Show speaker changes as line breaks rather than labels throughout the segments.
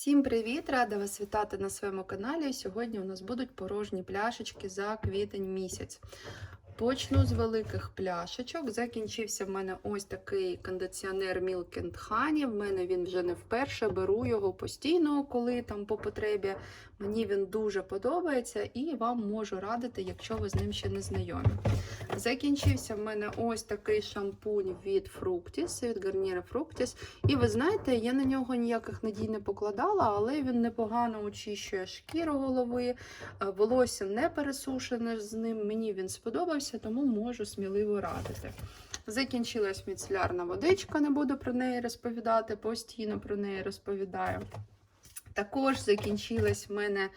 Всім привіт! Рада вас вітати на своєму каналі. Сьогодні у нас будуть порожні пляшечки за квітень місяць. Почну з великих пляшечок. Закінчився в мене ось такий кондиціонер Milk and Honey. В мене він вже не вперше. Беру його постійно, коли там по потребі. Мені він дуже подобається і вам можу радити, якщо ви з ним ще не знайомі. Закінчився в мене ось такий шампунь від Fructis, від Garnier Fructis. І ви знаєте, я на нього ніяких надій не покладала, але він непогано очищує шкіру голови, е, волосся не пересушене з ним. Мені він сподобався, тому можу сміливо радити. Закінчилась міцелярна водичка, не буду про неї розповідати, постійно про неї розповідаю. Також закінчилась в мене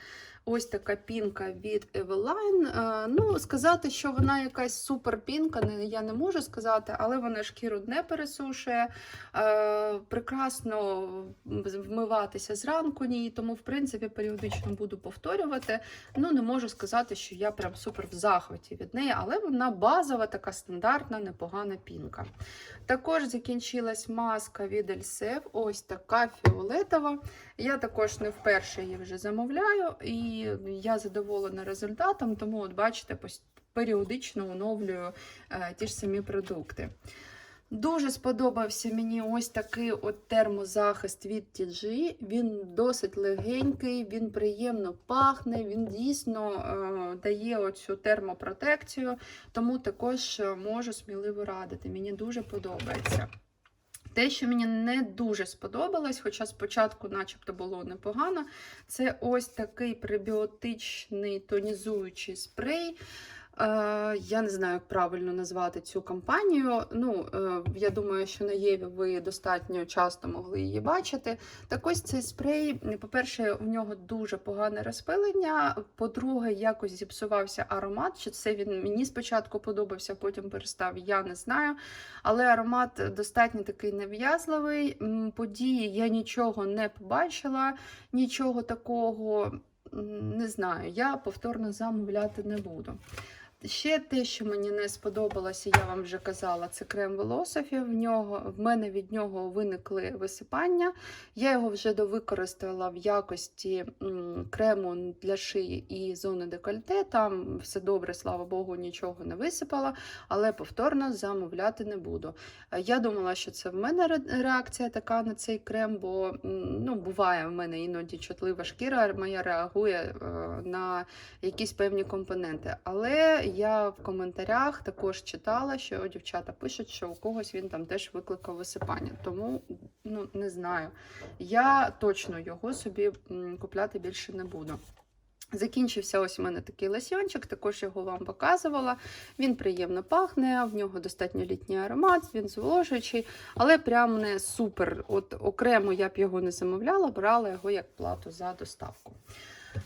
ось така пінка від Eveline. Е, Ну, сказати, що вона якась супер пінка, не- я не можу сказати, але вона шкіру не пересушує. Е, Прекрасно вмиватися зранку ній, тому, в принципі, періодично буду повторювати. Ну, не можу сказати, що я прям супер в захваті від неї, але вона базова, така стандартна, непогана пінка. Також закінчилась маска від Ельсев, ось така фіолетова. Я також не вперше її вже замовляю, і я задоволена результатом, тому, от бачите, періодично оновлюю е, ті ж самі продукти. Дуже сподобався мені ось такий от термозахист від TG. Він досить легенький, він приємно пахне, він дійсно е, дає оцю термопротекцію, тому також е, можу сміливо радити. Мені дуже подобається. Те, що мені не дуже сподобалось, хоча спочатку, начебто, було непогано, це ось такий пребіотичний тонізуючий спрей. Е, я не знаю, як правильно назвати цю кампанію. Ну, е, я думаю, що на Єві ви достатньо часто могли її бачити. Так ось цей спрей, по-перше, у нього дуже погане розпилення. По-друге, якось зіпсувався аромат. Чи це він мені спочатку подобався, потім перестав, я не знаю. Але аромат достатньо такий нев'язливий. Події я нічого не побачила, нічого такого не знаю. Я повторно замовляти не буду. Ще те, що мені не сподобалося, я вам вже казала, це крем Велософі. В нього в мене від нього виникли висипання. Я його вже довикористала в якості крему для шиї і зони декольте. Там все добре, слава Богу, нічого не висипала, але повторно замовляти не буду. Я думала, що це в мене реакція така на цей крем, бо ну, буває в мене іноді чутлива шкіра, моя реагує е, на якісь певні компоненти. Але я в коментарях також читала, що дівчата пишуть, що у когось він там теж викликав висипання. Тому ну, не знаю. Я точно його собі купляти більше не буду. Закінчився ось у мене такий лосьончик, також його вам показувала. Він приємно пахне, в нього достатньо літній аромат, він зволожуючий, але прям не супер. От окремо я б його не замовляла, брала його як плату за доставку.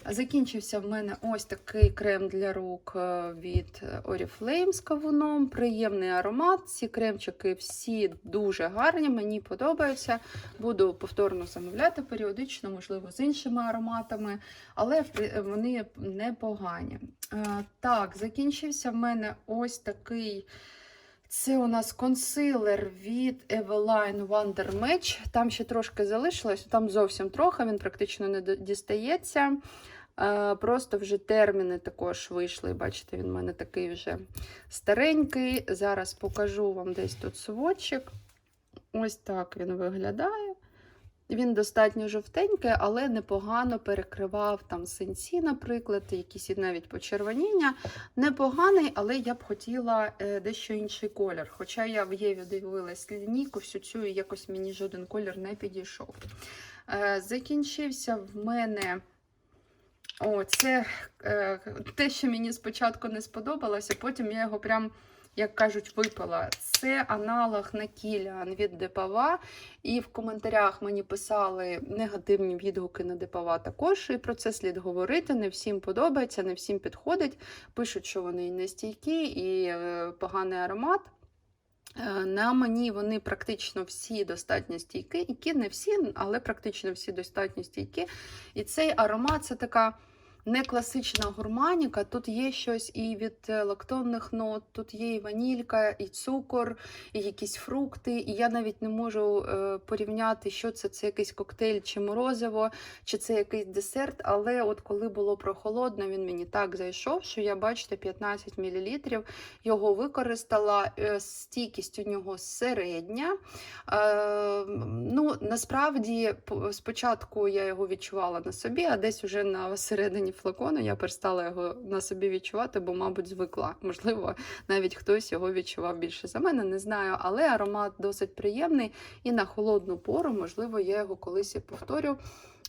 Закінчився в мене ось такий крем для рук е, від Oriflame з кавуном. Приємний аромат. Ці кремчики всі дуже гарні, мені подобаються. Буду повторно замовляти періодично, можливо, з іншими ароматами, але вони непогані. Е, Так, закінчився в мене ось такий. Це у нас консилер від Eveline Wonder Match. Там ще трошки залишилось, там зовсім трохи, він практично не дістається. Е, Просто вже терміни також вийшли. Бачите, він в мене такий вже старенький. Зараз покажу вам десь тут сводчик. Ось так він виглядає. Він достатньо жовтенький, але непогано перекривав там синці, наприклад, якісь навіть почервоніння. Непоганий, але я б хотіла е, дещо інший колір. Хоча я в Єві дивилась лінійку, всю цю і якось мені жоден колір не підійшов. Е, Закінчився в мене. О, це е, те, що мені спочатку не сподобалося, потім я його прям, як кажуть, випила. Це аналог на Кіліан від Депава. І в коментарях мені писали негативні відгуки на Депава також. І про це слід говорити. Не всім подобається, не всім підходить. Пишуть, що вони не стійкі, і е, поганий аромат. Е, На мені вони практично всі достатньо стійкі, які не всі, але практично всі достатньо стійкі. І цей аромат це така не класична гурманіка. Тут є щось і від е, лактонних нот, тут є і ванілька, і цукор, і якісь фрукти. І я навіть не можу е, порівняти, що це, це якийсь коктейль чи морозиво, чи це якийсь десерт. Але от коли було прохолодно, він мені так зайшов, що я, бачите, 15 мл його використала. Е, Стійкість у нього середня. Ну, насправді, по- спочатку я його відчувала на собі, а десь уже на середині флакону я перестала його на собі відчувати, бо, мабуть, звикла. Можливо, навіть хтось його відчував більше за мене, не знаю. Але аромат досить приємний і на холодну пору, можливо, я його колись і повторю.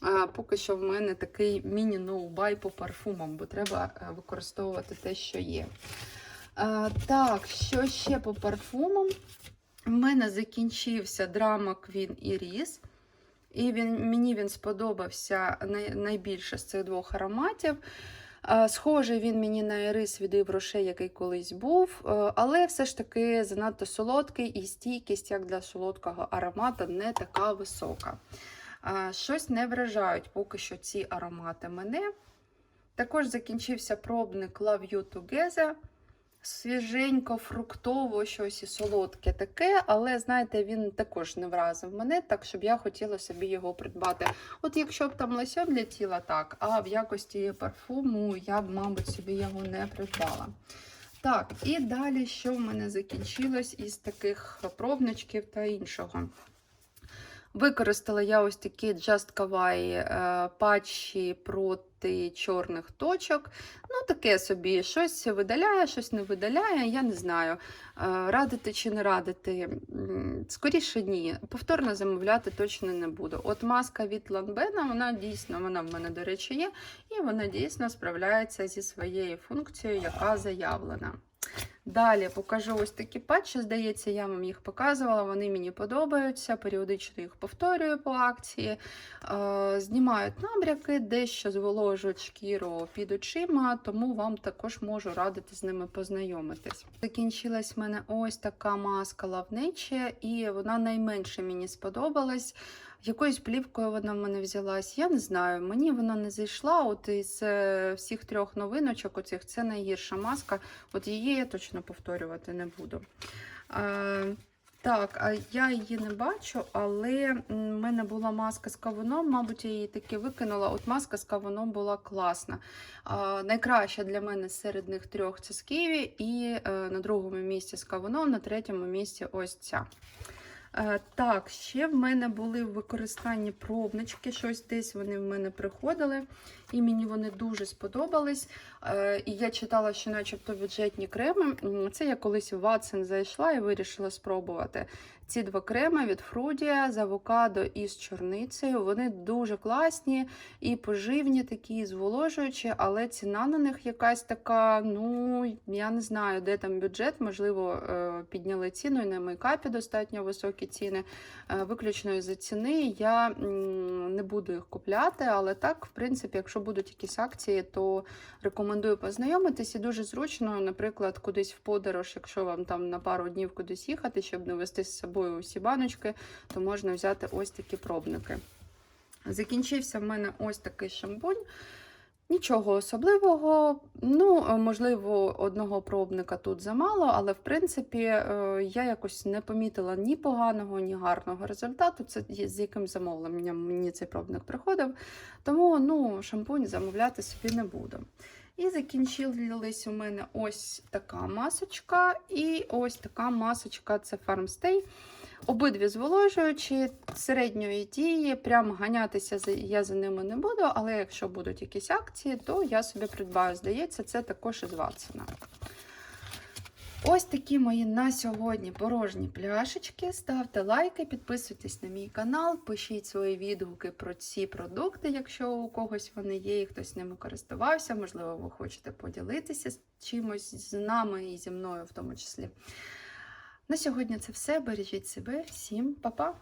А, поки що в мене такий міні-ноу-бай по парфумам, бо треба е, використовувати те, що є. А, так, що ще по парфумам? У мене закінчився драма Queen і Різ. І він, мені він сподобався найбільше з цих двох ароматів. Схожий він мені на ірис від Yves який колись був, е, але все ж таки занадто солодкий і стійкість, як для солодкого аромату, не така висока. Щось не вражають поки що ці аромати мене. Також закінчився пробник Love You Together. Свіженько, фруктово, щось і солодке таке, але, знаєте, він також не вразив мене, так щоб я хотіла собі його придбати. От якщо б там лосьон для тіла, так, а в якості парфуму я б, мабуть, собі його не придбала. Так, і далі, що в мене закінчилось із таких пробничків та іншого. Використала я ось такі Just Kawaii е, патчі проти чорних точок. Ну, таке собі, щось видаляє, щось не видаляє, я не знаю. Е, радити чи не радити. Скоріше ні. Повторно замовляти точно не буду. От маска від Ланбена, вона дійсно, вона в мене, до речі, є, і вона дійсно справляється зі своєю функцією, яка заявлена. Далі покажу ось такі патчі, здається, я вам їх показувала, вони мені подобаються, періодично їх повторюю по акції. Е, знімають набряки, дещо зволожують шкіру під очима, тому вам також можу радити з ними познайомитись. Закінчилась в мене ось така маска Лавнече, і вона найменше мені сподобалась. Якоюсь плівкою вона в мене взялась, я не знаю. Мені вона не зайшла. От із е, всіх трьох новиночок, оцих це найгірша маска. От її я точно повторювати не буду. Е, так, а я її не бачу, але в мене була маска з кавуном, мабуть, я її таки викинула. От маска з кавуном була класна. А, найкраща для мене серед них трьох це з Києві, і е, на другому місці з кавуном, на третьому місці ось ця. Е, Так, ще в мене були в використанні пробнички, щось десь вони в мене приходили, і мені вони дуже сподобались. Е, І я читала, що начебто бюджетні креми. Це я колись в Watson зайшла і вирішила спробувати. Ці два креми від Frudia з авокадо і з чорницею. Вони дуже класні і поживні, такі і зволожуючі, але ціна на них якась така, ну я не знаю, де там бюджет. Можливо, е, підняли ціну і на мейкапі достатньо високі ціни. Е, Виключно із-за ціни я не буду їх купляти, але так, в принципі, якщо будуть якісь акції, то рекомендую познайомитись. І дуже зручно, наприклад, кудись в подорож, якщо вам там на пару днів кудись їхати, щоб не вести з собою усі баночки, то можна взяти ось такі пробники. Закінчився в мене ось такий шампунь. Нічого особливого. Ну, е, можливо, одного пробника тут замало, але в принципі е, я якось не помітила ні поганого, ні гарного результату. Це з яким замовленням мені цей пробник приходив. Тому ну, шампунь замовляти собі не буду. І закінчилась у мене ось така масочка, і ось така масочка це Farmstay. Обидві зволожуючі середньої дії, прям ганятися я за ними не буду, але якщо будуть якісь акції, то я собі придбаю. Здається, це також із Ватсона. Ось такі мої на сьогодні порожні пляшечки. Ставте лайки, підписуйтесь на мій канал, пишіть свої відгуки про ці продукти, якщо у когось вони є, і хтось ними користувався. Можливо, ви хочете поділитися з чимось з нами і зі мною в тому числі. На сьогодні це все. Бережіть себе, всім па-па!